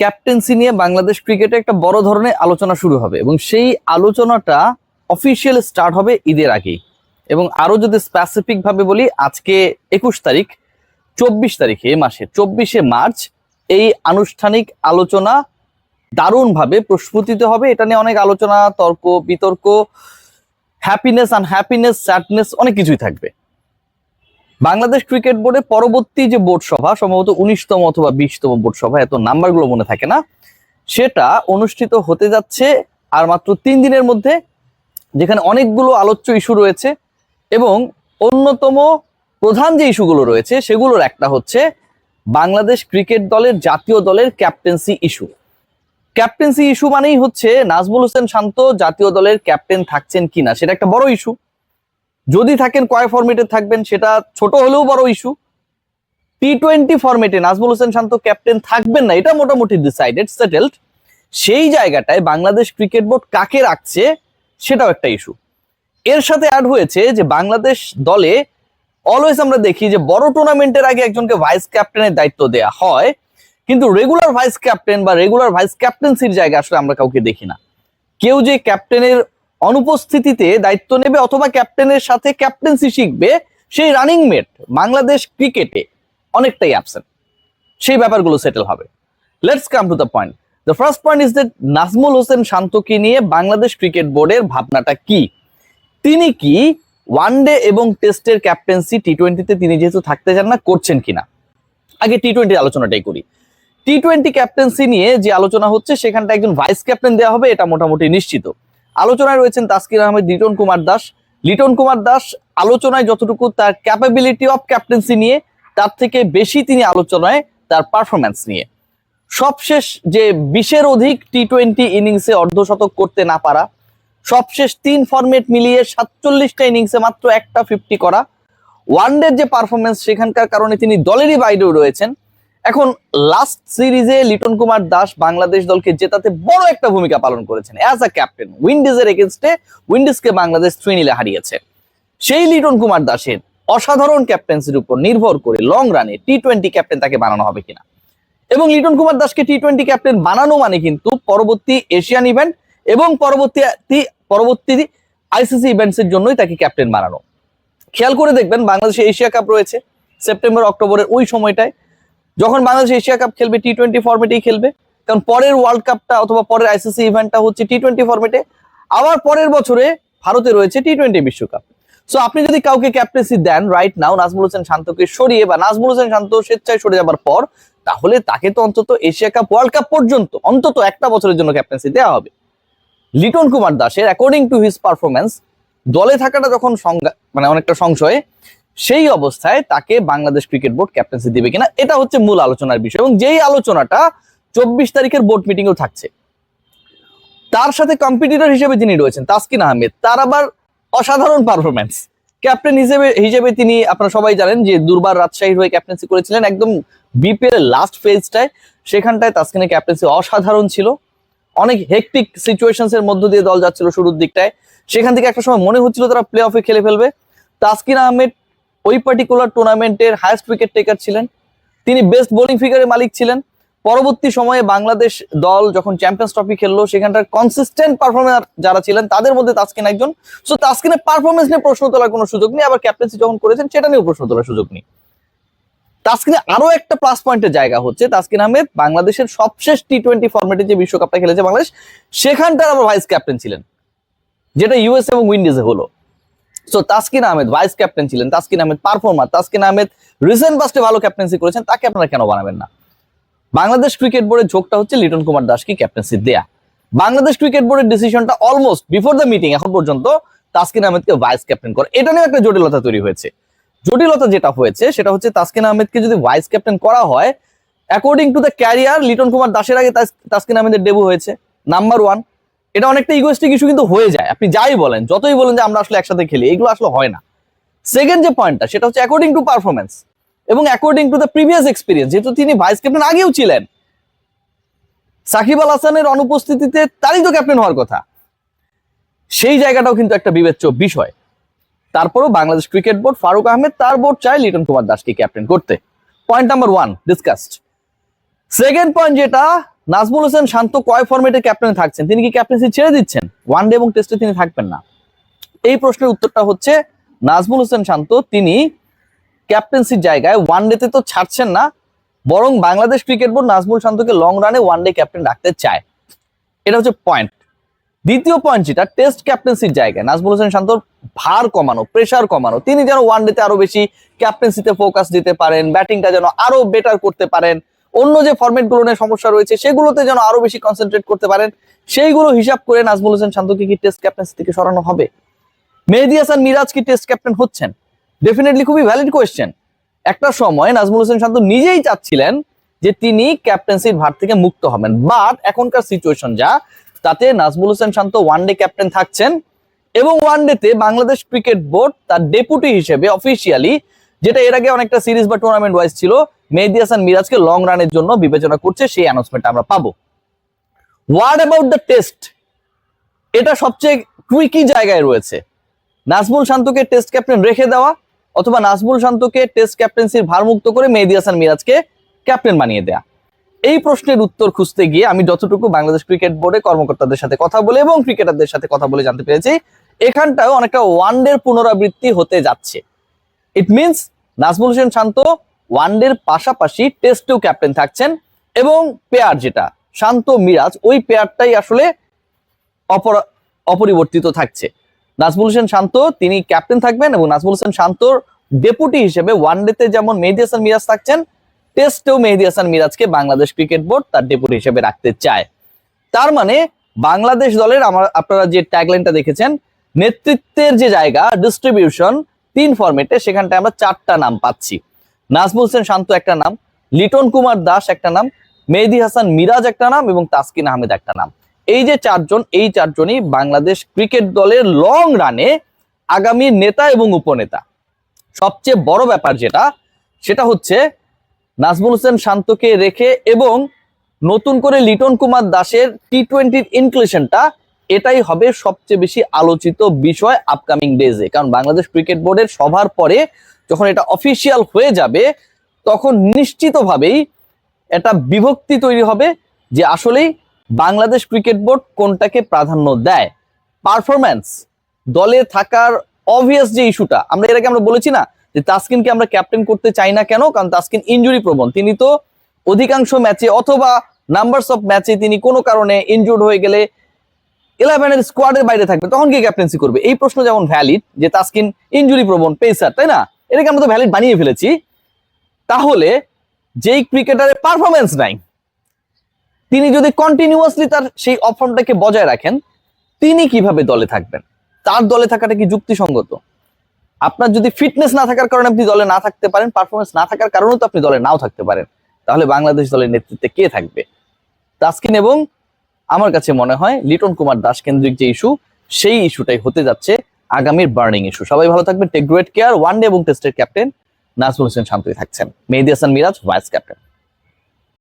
Captaincy নিয়ে বাংলাদেশ ক্রিকেটে একটা বড় ধরনের আলোচনা শুরু হবে এবং সেই আলোচনাটা অফিসিয়াল স্টার্ট হবে ঈদের আগেই। এবং আরও যদি স্পেসিফিক ভাবে বলি, আজকে একুশ তারিখ, চব্বিশ তারিখে এ মাসে, চব্বিশে মার্চ এই আনুষ্ঠানিক আলোচনা দারুণভাবে প্রস্ফুটিত হবে। এটা নিয়ে অনেক আলোচনা, তর্ক, বিতর্ক হ্যাপিনেস আনহ্যাপিনেস স্যাডনেস অনেক কিছুই থাকবে। বাংলাদেশ ক্রিকেট বোর্ডের পরবর্তী যে বোর্ড সভা, সম্ভবত উনিশতম অথবা বিশতম বোর্ড সভা, এত নাম্বারগুলো মনে থাকে না, সেটা অনুষ্ঠিত হতে যাচ্ছে আর মাত্র তিন দিনের মধ্যে, যেখানে অনেকগুলো আলোচ্য ইস্যু রয়েছে এবং অন্যতম প্রধান যে ইস্যুগুলো রয়েছে, সেগুলোর একটা হচ্ছে বাংলাদেশ ক্রিকেট দলের জাতীয় দলের ক্যাপ্টেন্সি ইস্যু। ক্যাপ্টেন্সি ইস্যু মানেই হচ্ছে নাজমুল হোসেন শান্ত জাতীয় দলের ক্যাপ্টেন থাকছেন কিনা, সেটা একটা বড় ইস্যু। যদি থাকেন, কয় ফরম্যাটে থাকবেন সেটা ছোট হলেও বড় ইস্যু টি টোয়েন্টি ফরম্যাটে নাজমুল হোসেন শান্ত ক্যাপ্টেন থাকবেন না, এটা মোটামুটি ডিসাইডেড সেটেলড সেই জায়গাটায় বাংলাদেশ ক্রিকেট বোর্ড কাকে রাখছে সেটাও একটা ইস্যু এর সাথে অ্যাড হয়েছে যে বাংলাদেশ দলে অলওয়েজ আমরা দেখি যে বড় টুর্নামেন্টের আগে একজনকে ভাইস ক্যাপ্টেনের দায়িত্ব দেয়া হয়, কিন্তু রেগুলার ভাইস ক্যাপ্টেন বা রেগুলার ভাইস ক্যাপ্টেন্সির জায়গায় আসলে আমরা কাউকে দেখি না। কেউ যে ক্যাপ্টেনের অনুপস্থিতিতে দায়িত্ব নেবে অথবা ক্যাপ্টেনের সাথে ক্যাপ্টেন্সি শিখবে সেই রানিং মেট বাংলাদেশ ক্রিকেটে অনেকটাই অ্যাবসেন্ট সেই ব্যাপারগুলো সেটেল হবে। Let's come to the point the first point is that Najmul Hossain শান্তকে নিয়ে বাংলাদেশ ক্রিকেট বোর্ডের ভাবনাটা কি? তিনি কি ওয়ানডে এবং টেস্টের ক্যাপ্টেন্সি টি টোয়েন্টিতে তিনি যেহেতু থাকতে চান না, করছেন কিনা? আগে টি টোয়েন্টির আলোচনাটাই করি। টি টোয়েন্টি ক্যাপ্টেন্সি নিয়ে যে আলোচনা হচ্ছে, সেখানটা একজন ভাইস ক্যাপ্টেন দেওয়া হবে, এটা মোটামুটি নিশ্চিত। আলোচনায় রয়েছেন তাসকির আহমেদ, লিটন কুমার দাস। লিটন কুমার দাস আলোচনায় যতটুকু তার ক্যাপাবিলিটি অফ ক্যাপ্টেন্সি নিয়ে, তার থেকে বেশি তিনি আলোচনায় তার পারফরম্যান্স নিয়ে। সবশেষ যে বিশের অধিক টি টোয়েন্টি ইনিংসে অর্ধশতক করতে না পারা, সবশেষ তিন ফরম্যাট মিলিয়ে সাতচল্লিশটা ইনিংসে মাত্র একটা ফিফটি করা ওয়ানডের যে পারফরমেন্স সেখানকার কারণে তিনি দলেরই বাইরেও রয়েছেন। এখন লাস্ট সিরিজে লিটন কুমার দাস বাংলাদেশ দলকে জেতাতে বড় একটা ভূমিকা পালন করেছেন। অ্যাজ আ ক্যাপ্টেন উইন্ডিজের এগেনস্টে উইন্ডিজকে বাংলাদেশ থ্রি নিলে হারিয়েছে। সেই লিটন কুমার দাসের অসাধারণ ক্যাপ্টেন্সির উপর নির্ভর করে লং রানে টি টোয়েন্টি ক্যাপ্টেন তাকে বানানো হবে কিনা। এবং লিটন কুমার দাসকে টি টোয়েন্টি ক্যাপ্টেন বানানো মানে কিন্তু পরবর্তী এশিয়ান ইভেন্ট এবং পরবর্তী পরবর্তী আইসিসি ইভেন্টস এর জন্যই তাকে ক্যাপ্টেন বানানো। খেয়াল করে দেখবেন বাংলাদেশে এশিয়া কাপ রয়েছে। সেপ্টেম্বর অক্টোবরের ওই সময়টায় যখন বাংলাদেশ এশিয়া কাপ খেলবে টি টোয়েন্টি ফর্মেটেই খেলবে কারণ পরের ওয়ার্ল্ড কাপটা অথবা পরের আইসিসি ইভেন্টটা হচ্ছে টি টোয়েন্টি ফর্মেটে আবার পরের বছরে ভারতে রয়েছে টি টোয়েন্টি বিশ্বকাপ। সো আপনি যদি কাউকে ক্যাপ্টেন্সি দেন রাইট নাও নাজমুল হোসেন শান্তকে সরিয়ে বা নাজমুল হোসেন শান্ত স্বেচ্ছায় সরে যাবার পর, তাহলে তাকে তো অন্তত এশিয়া কাপ ওয়ার্ল্ড কাপ পর্যন্ত, অন্তত একটা বছরের জন্য ক্যাপ্টেন্সি দেওয়া হবে। লিটন কুমার দাসের অ্যাকর্ডিং টু হিজ পারফরমেন্স দলে থাকাটা যখন সংজ্ঞা মানে অনেকটা সংশয়ে সেই অবস্থায় তাকে বাংলাদেশ ক্রিকেট বোর্ড ক্যাপ্টেন্সি দিবে কিনা, এটা হচ্ছে মূল আলোচনার বিষয়। এবং যেই আলোচনাটা চব্বিশ তারিখের বোর্ড মিটিংয়েও থাকছে, তার সাথে কম্পিটিটর হিসেবে যিনি রয়েছেন, তাসকিন আহমেদ, তার আবার অসাধারণ পারফরমেন্স ক্যাপ্টেন হিসেবে হিসেবে তিনি, আপনারা সবাই জানেন যে দুর্বার রাজশাহীর হয়ে ক্যাপ্টেন্সি করেছিলেন, একদম বিপিএল এর লাস্ট ফেজটায় সেখানটায় তাসকিনের ক্যাপ্টেন্সি অসাধারণ ছিল। অনেক হেকটিক সিচুয়েশনস এর মধ্য দিয়ে দল যাচ্ছিল শুরুর দিকটায়। সেখান থেকে একটা সময় মনে হচ্ছিল তারা প্লে অফে খেলে ফেলবে। তাসকিন আহমেদ ওই পার্টিকুলার টুর্নামেন্টের হায়েস্ট উইকেট টেকার ছিলেন। তিনি বেস্ট বোলিং ফিগারের মালিক ছিলেন। পরবর্তী সময়ে বাংলাদেশ দল যখন চ্যাম্পিয়ন্স ট্রফি খেললো সেখানটার কনসিস্টেন্ট পারফরমেন্স যারা ছিলেন, তাদের মধ্যে তাসকিন একজন। সো তাসকিনের পারফরমেন্স নিয়ে প্রশ্ন তোলার কোনো সুযোগ নেই, আবার ক্যাপ্টেন্সি যখন করেছেন, সেটা নিয়েও প্রশ্ন তোলার সুযোগ নেই। তাসকিনে আরও একটা প্লাস পয়েন্টের জায়গা হচ্ছে, তাসকিন আহমেদ বাংলাদেশের সবশেষ টি টোয়েন্টি ফর্মেটে যে বিশ্বকাপটা খেলেছে বাংলাদেশ, সেখানটার আবার ভাইস ক্যাপ্টেন ছিলেন, যেটা ইউএস এবং উইন্ডিজে হলো। So Taskin Ahmed vice captain ছিলেন তাসকিন আহমেদ পারফর্মার তাসকিন আহমেদ রিসেন্ট বাস্টে ভালো ক্যাপ্টেন্সি করেছেন, তাকে আপনারা কেন বানাবেন না? বাংলাদেশ ক্রিকেট বোর্ডের ঝোঁকটা হচ্ছে লিটন কুমার দাসকে ক্যাপ্টেন্সি দেয়া। বাংলাদেশ ক্রিকেট বোর্ডের ডিসিশনটা অলমোস্ট বিফোর দ্য মিটিং এখন পর্যন্ত তাসকিন আহমেদকে ভাইস ক্যাপ্টেন করে। এটা নিয়ে একটা জটিলতা তৈরি হয়েছে। জটিলতা যেটা হয়েছে, সেটা হচ্ছে তাসকিন আহমেদকে যদি ভাইস ক্যাপ্টেন করা হয় according to the career Liton Kumar দাসের আগে তাস- তাসকিন আহমেদের ডেবু হয়েছে। নাম্বার ওয়ান এটা অনেকটা ইগোয়েস্টিক ইস্যু কিন্তু হয়ে যায়। আপনি যাই বলেন, যতই বলেন যে আমরা আসলে একসাথে খেলি, এগুলো আসলে হয় না। সেকেন্ড যে পয়েন্টটা সেটা হচ্ছে অ্যাকর্ডিং টু পারফরমেন্স এবং according to the previous experience যেহেতু তিনি ভাইস ক্যাপ্টেন আগেও ছিলেন। সাকিব আল হাসানের অনুপস্থিতিতে তারই তো ক্যাপ্টেন হওয়ার কথা। সেই জায়গাটাও কিন্তু একটা বিবেচ্য বিষয়। তারপরেও বাংলাদেশ ক্রিকেট বোর্ড ফারুক আহমেদ, তার বোর্ড চায় লিটন কুমার দাসকে ক্যাপ্টেন করতে। Point number one discussed second point যেটা নাজমুল হোসেন শান্ত কয় ফরম্যাটে ক্যাপ্টেন থাকছেন? তিনি কি ক্যাপ্টেন্সি ছেড়ে দিচ্ছেন? ওয়ান ডে এবং টেস্টে তিনি থাকবেন না। এই প্রশ্নের উত্তরটা হচ্ছে, নাজমুল হোসেন শান্ত তিনি ক্যাপ্টেন্সির জায়গায় ওয়ান ডেতে তো ছাড়ছেন না, বরং বাংলাদেশ ক্রিকেট বোর্ড নাজমুল শান্তকে লং রানে ওয়ান ডে ক্যাপ্টেন রাখতে চায়। এটা হচ্ছে পয়েন্ট দ্বিতীয় পয়েন্ট যেটা টেস্ট ক্যাপ্টেন্সির জায়গায় নাজমুল হোসেন শান্তর ভার কমানো প্রেসার কমানো, তিনি যেন ওয়ান ডেতে আরও বেশি ক্যাপ্টেন্সিতে ফোকাস দিতে পারেন ব্যাটিংটা যেন আরও বেটার করতে পারেন অন্য যে ফরম্যাটগুলো নিয়ে সমস্যা রয়েছে, সেগুলোতে যেন আরও বেশি কনসেন্ট্রেট করতে পারেন, সেইগুলো হিসাব করে নাজমুল হোসেন শান্তকে কি টেস্ট ক্যাপ্টেন্সি থেকে সরানো হবে? মেহেদি হাসান মিরাজ কি টেস্ট ক্যাপ্টেন হচ্ছেন? ডেফিনেটলি খুবই ভ্যালিড কোয়েশ্চেন একটা সময় নাজমুল হোসেন শান্ত নিজেই চাচ্ছিলেন যে তিনি ক্যাপ্টেন্সির ভার থেকে মুক্ত হবেন বাট এখনকার সিচুয়েশন যা, তাতে Najmul Hossain Shanto one day captain থাকছেন এবং ওয়ান ডেতে বাংলাদেশ ক্রিকেট বোর্ড তার ডেপুটি হিসেবে অফিসিয়ালি যেটা এর আগে অনেকটা সিরিজ বা টুর্নামেন্ট ওয়াইজ ছিল মেহেদি হাসান মিরাজকে লং রানের জন্য বিবেচনা করছে, সেই অ্যানাউন্সমেন্ট আমরা পাবো। হোয়াট অ্যাবাউট দ্য টেস্ট এটা সবচেয়ে টুইকি জায়গায় রয়েছে। নাজমুল শান্তকে টেস্ট ক্যাপ্টেন রেখে দেওয়া অথবা নাজমুল শান্তকে টেস্ট ক্যাপ্টেন্সির ভারমুক্ত করে মেহেদি হাসান মিরাজকে ক্যাপ্টেন বানিয়ে দেয়া। এই প্রশ্নের উত্তর খুঁজতে গিয়ে আমি যতটুকু বাংলাদেশ ক্রিকেট বোর্ডে কর্মকর্তাদের সাথে কথা বলে এবং ক্রিকেটারদের সাথে কথা বলে জানতে পেরেছি এখানটাও অনেকটা ওয়ানডের পুনরাবৃত্তি হতে যাচ্ছে। ইট মিনস নাজমুল হোসেন শান্ত ওয়ানডের পাশাপাশি টেস্টেও ক্যাপ্টেন থাকছেন এবং পেয়ার যেটা, শান্ত মিরাজ, ওই পেয়ারটাই আসলে অপরা- অপরিবর্তিত থাকছে। নাজমুল হোসেন শান্ত, তিনি ক্যাপ্টেন থাকবেন এবং নাজমুল হোসেন শান্তর ডেপুটি হিসেবে ওয়ানডেতে যেমন মেহেদি হাসান মিরাজ থাকছেন, টেস্টেও মেহেদি হাসান মিরাজকে বাংলাদেশ ক্রিকেট বোর্ড তার ডেপুটি হিসেবে রাখতে চায়। তার মানে বাংলাদেশ দলের আমার আপনারা যে ট্যাগলাইনটা দেখেছেন, নেতৃত্বের যে জায়গা ডিস্ট্রিবিউশন তিন ফর্মেটে সেখানটায় আমরা চারটা নাম পাচ্ছি। নাজমুল হোসেন শান্ত একটা নাম, লিটন কুমার দাস একটা নাম, মেহেদি হাসান মিরাজ একটা নাম এবং তাসকিন আহমেদ একটা নাম। এই যে চারজন, এই চারজনই বাংলাদেশ ক্রিকেট দলের লং রানে আগামী নেতা এবং উপনেতা। সবচেয়ে বড় ব্যাপার যেটা, সেটা হচ্ছে নাজমুল হোসেন শান্তকে রেখে এবং নতুন করে লিটন কুমার দাসের টি টোয়েন্টির ইনক্লুশনটা এটাই হবে সবচেয়ে বেশি আলোচিত বিষয় আপকামিং ডেজে কারণ বাংলাদেশ ক্রিকেট বোর্ডের সভার পরে যখন এটা অফিসিয়াল হয়ে যাবে, তখন নিশ্চিতভাবেই একটা বিভক্তি তৈরি হবে যে আসলেই বাংলাদেশ ক্রিকেট বোর্ড কোনটাকে প্রাধান্য দেয়। পারফরম্যান্স দলে থাকার অবভিয়াস যে ইস্যুটা আমরা এর আগে আমরা বলেছি না যে তাসকিনকে আমরা ক্যাপ্টেন করতে চাই না কেন, কারণ তাসকিন ইনজুরি প্রবণ। তিনি তো অধিকাংশ ম্যাচে অথবা নাম্বারস অফ ম্যাচে তিনি কোনো কারণে ইনজুর্ড হয়ে গেলে ইলেভেনের স্কোয়াডের বাইরে থাকবে, তখন কি ক্যাপ্টেন্সি করবে। এই প্রশ্ন যেমন ভ্যালিড যে তাসকিন ইনজুরি প্রবণ পেসার তাই না? এটাকে আমরা তো ভ্যালিড বানিয়ে ফেলেছি। তাহলে যেই ক্রিকেটারের পারফরমেন্স নাই, তিনি যদি কন্টিনিউয়াসলি তার সেই অফর্মটাকে বজায় রাখেন, তিনি কীভাবে দলে থাকবেন? তার দলে থাকাটা কি যুক্তিসঙ্গত? আপনার যদি ফিটনেস না থাকার কারণে আপনি দলে না থাকতে পারেন পারফরমেন্স না থাকার কারণেও তো আপনি দলে নাও থাকতে পারেন। তাহলে বাংলাদেশ দলের নেতৃত্বে কে থাকবে? তাসকিন এবং আমার কাছে মনে হয় লিটন কুমার দাস কেন্দ্রিক যে ইস্যু সেই ইস্যুটাই হতে যাচ্ছে। আগামীর বার্নিং ইস্যু। সবাই ভালো থাকবেন। Take great care. One day এবং টেস্টের ক্যাপ্টেন নাজমুল হোসেন শান্তই থাকছেন। Mehedi Hasan Miraz, vice captain.